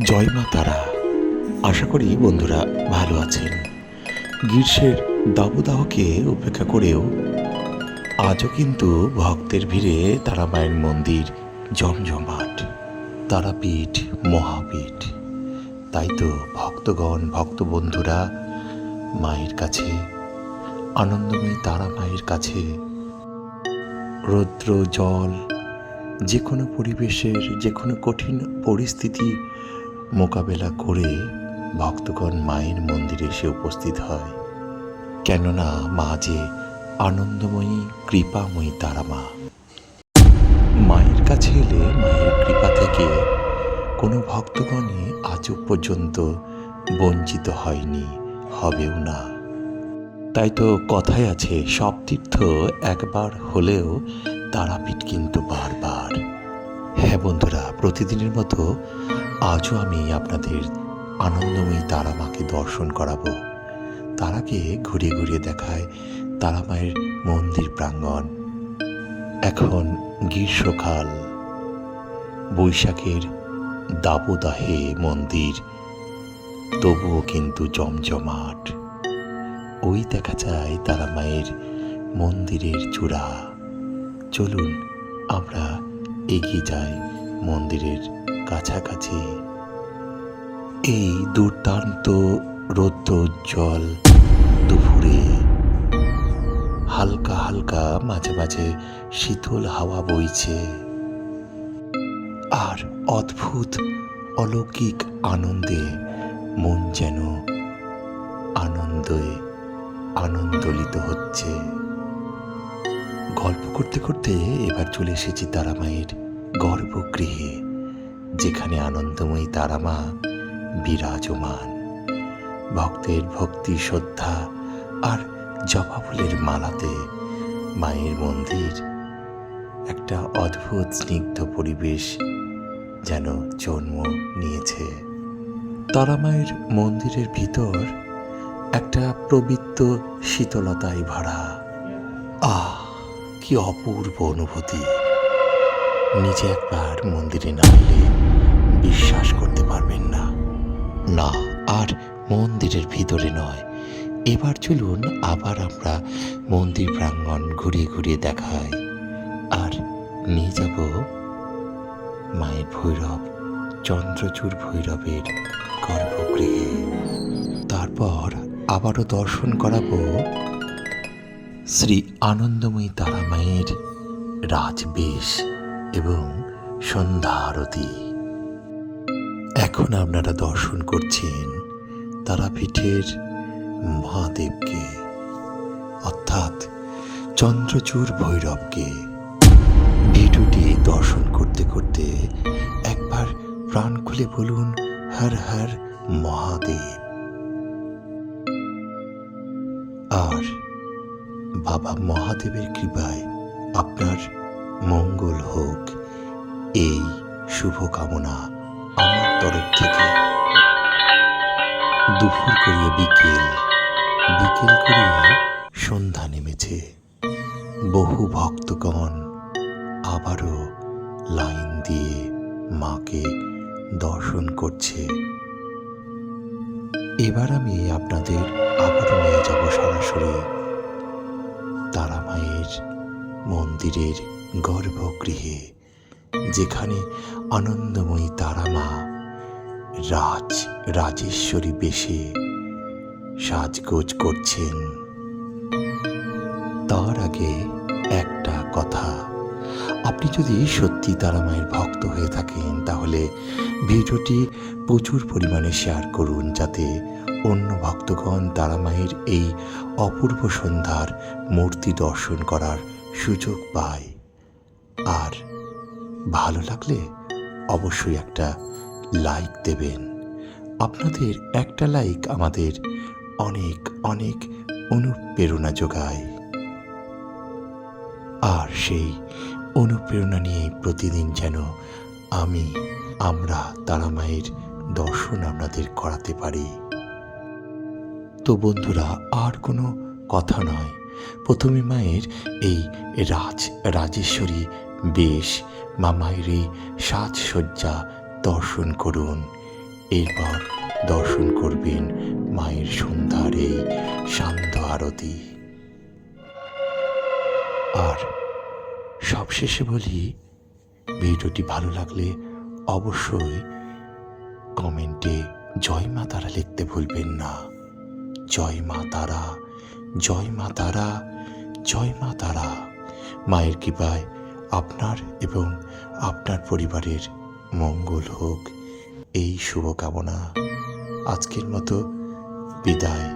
জয় মা তারা। আশা করি বন্ধুরা ভালো আছেন। গ্রীষ্মের দাবদাহকে উপেক্ষা করেও আজও কিন্তু ভক্তের ভিড়ে তারা মায়ের মন্দির জমজমাট, তারাপীঠ, মহাপীঠ। তাই তো ভক্তগণ ভক্ত বন্ধুরা মায়ের কাছে, আনন্দময়ী তারা মায়ের কাছে রৌদ্র, জল যে কোনো পরিবেশের যে কোনো কঠিন পরিস্থিতি মোকাবেলা করে ভক্তগণ মায়ের মন্দিরে এসে উপস্থিত হয়। কেননা মা যে আনন্দময়ী, কৃপাময়ী তারা মা। মায়ের কাছে এলে মায়ের কৃপা থেকে কোনো ভক্তগণই আজও পর্যন্ত বঞ্চিত হয়নি, হবেও না। তাই তো কথাই আছে, সব তীর্থ একবার হলেও তারাপীঠ কিন্তু বারবার। হ্যাঁ বন্ধুরা, প্রতিদিনের মতো আজও আমি আপনাদের আনন্দময়ী তারা মাকে দর্শন করাবো। তারাকে ঘুরিয়ে ঘুরিয়ে দেখায় তারা মায়ের মন্দির প্রাঙ্গণ। এখন গ্রীষ্মকাল। বৈশাখের দাবদাহে মন্দির, তবুও কিন্তু জমজমাট। ওই দেখা যায় তারা মায়ের মন্দিরের চূড়া। চলুন, আমরা এগিয়ে যাই মন্দিরের কাছাকাছি। এই দুর্দান্ত রৌদ্রোজ্জ্বল দুপুরে হালকা হালকা মাঝে মাঝে শীতল হাওয়া বইছে। আর অদ্ভুত অলৌকিক আনন্দে মন যেন আনন্দে আনন্দলিত হচ্ছে। গল্প করতে করতে এবার চলে এসেছি তারা তারামায়ের গর্ভগৃহে। যেখানে আনন্দময়ী তারামা বিরাজমান। ভক্তের ভক্তি শ্রদ্ধা আর জবা ফুলের মালাতে মায়ের মন্দির। একটা অদ্ভুত স্নিগ্ধ পরিবেশ যেন জন্ম নিয়েছে। তারামায়ের মন্দিরের ভিতর একটা পবিত্র শীতলতায় ভরা। আহ, কি অপূর্ব অনুভূতি। নিজে একবার মন্দিরে না এলে বিশ্বাস করতে পারবেন না। না, আর মন্দিরের ভিতরে নয়। এবার চলুন আবার আমরা মন্দির প্রাঙ্গণ ঘুরিয়ে ঘুরিয়ে দেখাই। আর নিয়ে যাব মায়ের ভৈরব, চন্দ্রচূড় ভৈরবের গর্ভগৃহে। তারপর আবারও দর্শন করাবো শ্রী আনন্দময়ী তারা মায়ের রাজবেশ এবং সন্ধ্যা আরতি এখন আপনারা দর্শন করছেন তারাপীঠের মহাদেবকে, অর্থাৎ চন্দ্রচূড় ভৈরবকে। ভিডিওটি দর্শন করতে করতে একবার প্রাণ খুলে বলুন, হর হর মহাদেব। আর বাবা মহাদেবের কৃপায় আপনার মঙ্গল হোক। এই শুভকামনা আমার তরফ থেকে দুপুর করিয়ে বিকেল বিকেল করিয়ে সন্ধ্যা নেমেছে। বহু ভক্তগণ আবারও লাইন দিয়ে মাকে দর্শন করছে। এবার আমি আপনাদের আবারও নিয়ে যাব সরাসরি তারা মায়ের মন্দিরের গর্ভগৃহে, যেখানে আনন্দময়ী তারা মা রাজ, রাজেশ্বরী বেশে সাজগোজ করছেন। তার আগে একটা কথা। আপনি যদি সত্যি তারা মায়ের ভক্ত হয়ে থাকেন, তাহলে ভিডিওটি প্রচুর পরিমাণে শেয়ার করুন, যাতে অন্য ভক্তগণ তারা মায়ের এই অপূর্ব সন্ধ্যার মূর্তি দর্শন করার সুযোগ পায়। আর ভালো লাগলে অবশ্যই একটা লাইক দেবেন। আপনাদের একটা লাইক আমাদের অনেক অনেক অনুপ্রেরণা যোগায়। আর সেই অনুপ্রেরণা নিয়ে প্রতিদিন যেন আমি, আমরা তারা মায়ের দর্শন আপনাদের করাতে পারি। তো বন্ধুরা, আর কোনো কথা নয়। প্রথমে মায়ের এই রাজ, রাজেশ্বরী বেশ, মা মায়ের এই সাজসজ্জা দর্শন করুন। এরপর দর্শন করবেন মায়ের সন্ধ্যার এই শান্ত আরতি। আর সবশেষে বলি, ভিডিওটি ভালো লাগলে অবশ্যই কমেন্টে জয় মা তারা লিখতে ভুলবেন না। জয় মা তারা, জয় মা তারা, জয় মা তারা। মায়ের কৃপায় আপনার এবং আপনার পরিবারের মঙ্গল হোক। এই শুভকামনা। আজকের মতো বিদায়।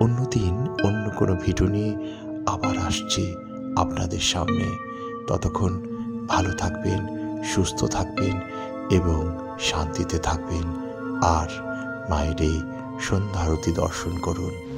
অন্যদিন অন্য কোনো ভিডিও নিয়ে আবার আসছি আপনাদের সামনে। ততক্ষণ ভালো থাকবেন, সুস্থ থাকবেন এবং শান্তিতে থাকবেন। আর মায়ের এই সন্ধ্যা আরতি দর্শন করুন।